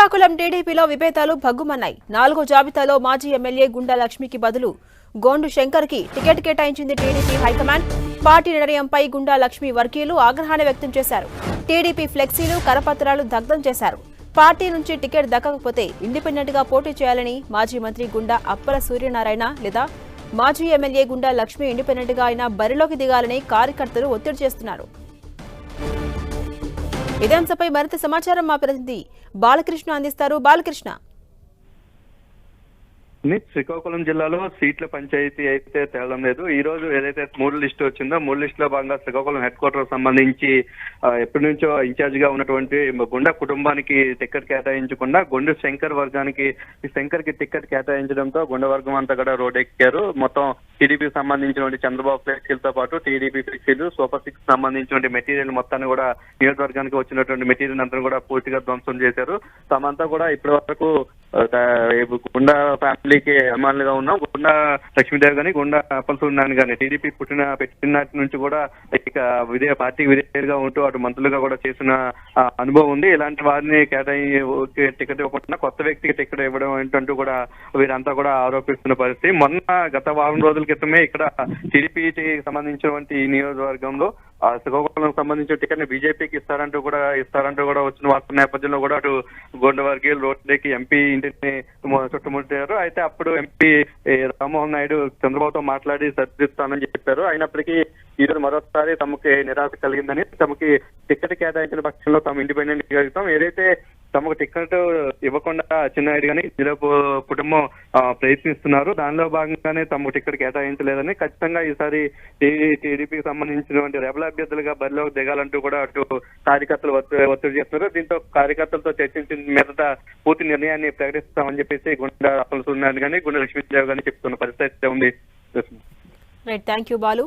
శ్రీకాకుళం టీడీపీలో విభేదాలు భగ్గుమన్నాయి. నాలుగో జాబితాలో మాజీ ఎమ్మెల్యే గుండా లక్ష్మికి బదులు గోండు శంకర్కి టికెట్ కేటాయించింది టీడీపీ హైకమాండ్. పార్టీ నిర్ణయంపై గుండా లక్ష్మి వర్గీయులు ఆగ్రహాన్ని వ్యక్తం చేశారు. టీడీపీ ఫ్లెక్సీలు కరపత్రాలు దగ్ధం చేశారు. పార్టీ నుంచి టికెట్ దక్కకపోతే ఇండిపెండెంట్గా పోటీ చేయాలని మాజీ మంత్రి గుండా అప్పల సూర్యనారాయణ లేదా మాజీ ఎమ్మెల్యే గుండా లక్ష్మి ఇండిపెండెంట్గా అయినా బరిలోకి దిగాలని కార్యకర్తలు ఒత్తిడి చేస్తున్నారు. ఇదే అంశంపై మరింత సమాచారం మా ప్రతినిధి బాలకృష్ణ అందిస్తారు. బాలకృష్ణ. శ్రీకాకుళం జిల్లాలో సీట్ల పంచాయతీ అయితే తేలడం లేదు. ఈ రోజు ఏదైతే మూడు లిస్టు వచ్చిందో మూడు లిస్ట్లో భాగంగా శ్రీకాకుళం హెడ్ క్వార్టర్ సంబంధించి ఎప్పటి నుంచో ఇన్ఛార్జ్గా ఉన్నటువంటి గుండా కుటుంబానికి టికెట్ కేటాయించకుండా గుండె శంకర్ వర్గానికి శంకర్కి టికెట్ కేటాయించడంతో గుండ వర్గం అంతా కూడా రోడ్ ఎక్కారు మొత్తం టీడీపీకి సంబంధించినటువంటి చంద్రబాబు ఫ్లెక్సీలతో పాటు టీడీపీ ఫ్లెక్సీలు సూపర్ సిక్స్ సంబంధించినటువంటి మెటీరియల్ మొత్తాన్ని కూడా నియోజకవర్గానికి వచ్చినటువంటి మెటీరియల్ అంతా కూడా పూర్తిగా ధ్వంసం చేశారు. తమంతా కూడా ఇప్పటి వరకు రేపు గుండా ఫ్యామిలీకి అభిమానులుగా ఉన్నాం. గుండా లక్ష్మీదేవి గాని గుండా అప్పలసూర్యనారాయణ గాని టీడీపీ పుట్టిన పెట్టినటి నుంచి కూడా ఇక విదే పార్టీకి విధేయులుగా ఉంటూ అటు మంత్రులుగా కూడా చేసిన అనుభవం ఉంది. ఇలాంటి వారిని కేటాయి టికెట్ ఇవ్వకుండా కొత్త వ్యక్తికి టికెట్ ఇవ్వడం ఏంటంటూ కూడా వీరంతా కూడా ఆరోపిస్తున్న పరిస్థితి. మొన్న గత వారం రోజుల క్రితమే ఇక్కడ టీడీపీకి సంబంధించినటువంటి ఈ నియోజకవర్గంలో ఆ శ్రీకాకుళం సంబంధించిన టికెట్ని బీజేపీకి ఇస్తారంటూ కూడా ఇస్తారంటూ కూడా వచ్చిన వార్త నేపథ్యంలో కూడా అటు గొండవర్గీయులు రోడ్డుకి ఎంపీ ఇంటిని చుట్టుముట్టారు. అయితే అప్పుడు ఎంపీ రామ్మోహన్ నాయుడు చంద్రబాబుతో మాట్లాడి సర్దిస్తానని చెప్పారు. అయినప్పటికీ ఈ రోజు మరోసారి తమకి నిరాశ కలిగిందని తమకి టికెట్ కేటాయించిన పక్షంలో తాము ఇండిపెండెంట్ కలుగుతాం ఏదైతే తమకు టికెట్ ఇవ్వకుండా చిన్నాయుడు కానీ ఇందులో కుటుంబం ప్రయత్నిస్తున్నారు. దానిలో భాగంగానే తమకు టికెట్ కేటాయించలేదని ఖచ్చితంగా ఈసారి టీడీపీకి సంబంధించినటువంటి రెబల్ అభ్యర్థులుగా బరిలోకి దిగాలంటూ కూడా అటు కార్యకర్తలు ఒత్తిడి చేస్తున్నారు. దీంతో కార్యకర్తలతో చర్చించిన మీదట పూర్తి నిర్ణయాన్ని ప్రకటిస్తామని చెప్పేసి గుండె అప్పల సూర్యనారాయణ గాని గుండె లక్ష్మీదేవి గాని చెప్తున్న పరిస్థితి ఉంది. Right thank you Balu